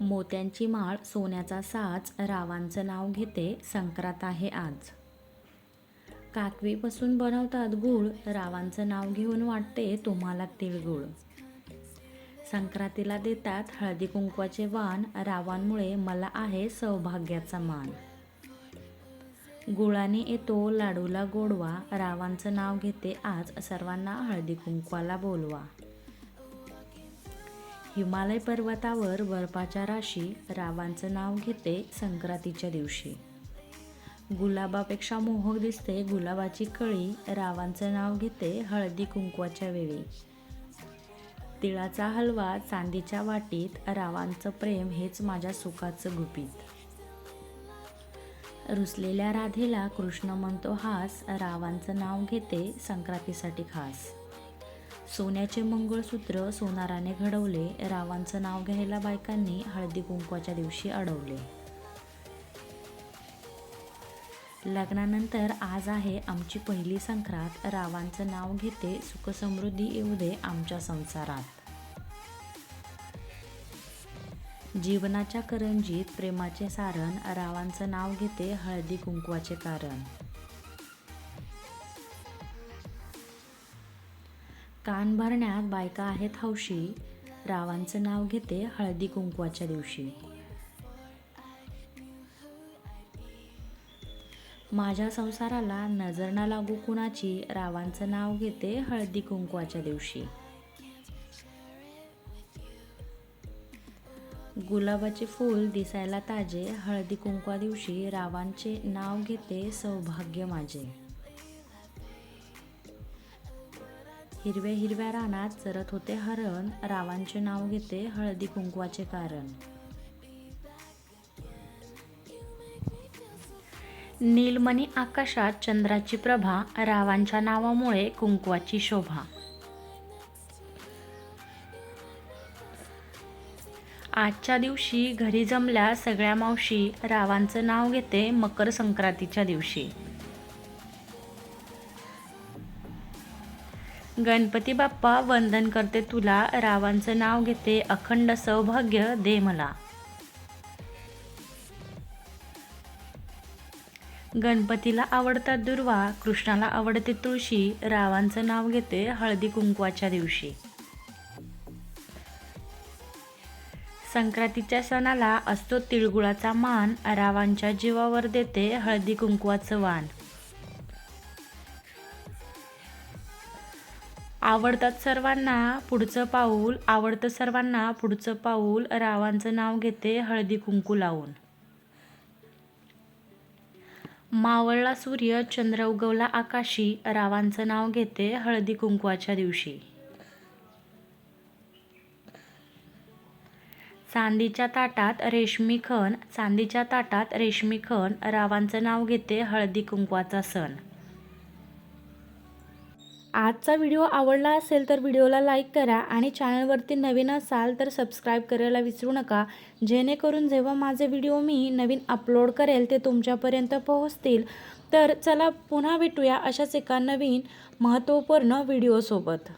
मोत्यांची माळ सोन्याचा साज रावांचं नाव घेते संक्रांत आहे आज. काकवीपासून बनवतात गूळ रावांचं नाव घेऊन वाटते तुम्हाला तिळगुळ. संक्रांतीला देतात हळदी कुंकवाचे वाण रावांमुळे मला आहे सौभाग्याचा मान. गुळाने येतो लाडूला गोडवा रावांचं नाव घेते आज सर्वांना हळदी कुंकवाला बोलवा. हिमालय पर्वतावर बर्फाच्या राशी रावांचं नाव घेते संक्रांतीच्या दिवशी. गुलाबापेक्षा मोहक दिसते गुलाबाची कळी रावांचं नाव घेते हळदी कुंकवाच्या वेळी. तिळाचा हलवा चांदीच्या वाटीत रावांचं प्रेम हेच माझ्या सुखाचं गुपित. रुसलेल्या राधेला कृष्ण म्हणतो हास रावांचं नाव घेते संक्रांतीसाठी खास. सोन्याचे मंगळसूत्र सोनाराने घडवले रावांचं नाव घ्यायला बायकांनी हळदी कुंकवाच्या दिवशी अडवले. लग्नानंतर आज आहे आमची पहिली संक्रांत रावांचं नाव घेते सुखसमृद्धी येऊ दे आमच्या संसारात. जीवनाच्या करंजीत प्रेमाचे सारण रावांचं नाव घेते हळदी कुंकवाचे कारण. कान भरण्यात बायका आहेत हौशी. रावांचं नाव घेते हळदी कुंकवाच्या दिवशी. माझ्या संसाराला नजर ना लागू कुणाची रावांचं नाव घेते हळदी कुंकवाच्या दिवशी. गुलाबाचे फूल दिसायला ताजे हळदी कुंकवा दिवशी रावांचे नाव घेते सौभाग्य माझे. हिरव्या हिरव्या रानात चरत होते हरण. रावांचे नाव घेते हळदी कुंकवाचे कारण. नीलमणी आकाशात चंद्राची प्रभा रावांच्या नावामुळे कुंकवाची शोभा. आजच्या दिवशी घरी जमल्या सगळ्या मावशी रावांचं नाव घेते मकर संक्रांतीच्या दिवशी. गणपती बाप्पा वंदन करते तुला रावांचं नाव घेते अखंड सौभाग्य दे मला. गणपतीला आवडतात दुर्वा कृष्णाला आवडते तुळशी रावांचं नाव घेते हळदी कुंकवाच्या दिवशी. संक्रांतीच्या सणाला असतो तिळगुळाचा मान रावांच्या जीवावर देते हळदी कुंकवाचं वाण. आवडतात सर्वांना पुढचं पाऊल आवडतं सर्वांना पुढचं पाऊल रावांचं नाव घेते हळदी कुंकू लावून. मावळला सूर्य चंद्र उगवला आकाशी रावांचं नाव घेते हळदी कुंकवाच्या दिवशी. चांदीच्या ताटात रेशमी खण चांदीच्या ताटात रेशमी खण रावांचं नाव घेते हळदी कुंकवाचा सण. आजचा व्हिडिओ आवडला असेल तर व्हिडिओला लाईक करा आणि चॅनलवरती नवीन असाल तर सबस्क्राईब करायला विसरू नका. जेणेकरून जेव्हा माझे व्हिडिओ मी नवीन अपलोड करेल ते तुमच्यापर्यंत पोहोचतील. तर चला पुन्हा भेटूया अशाच एका नवीन महत्त्वपूर्ण व्हिडिओसोबत.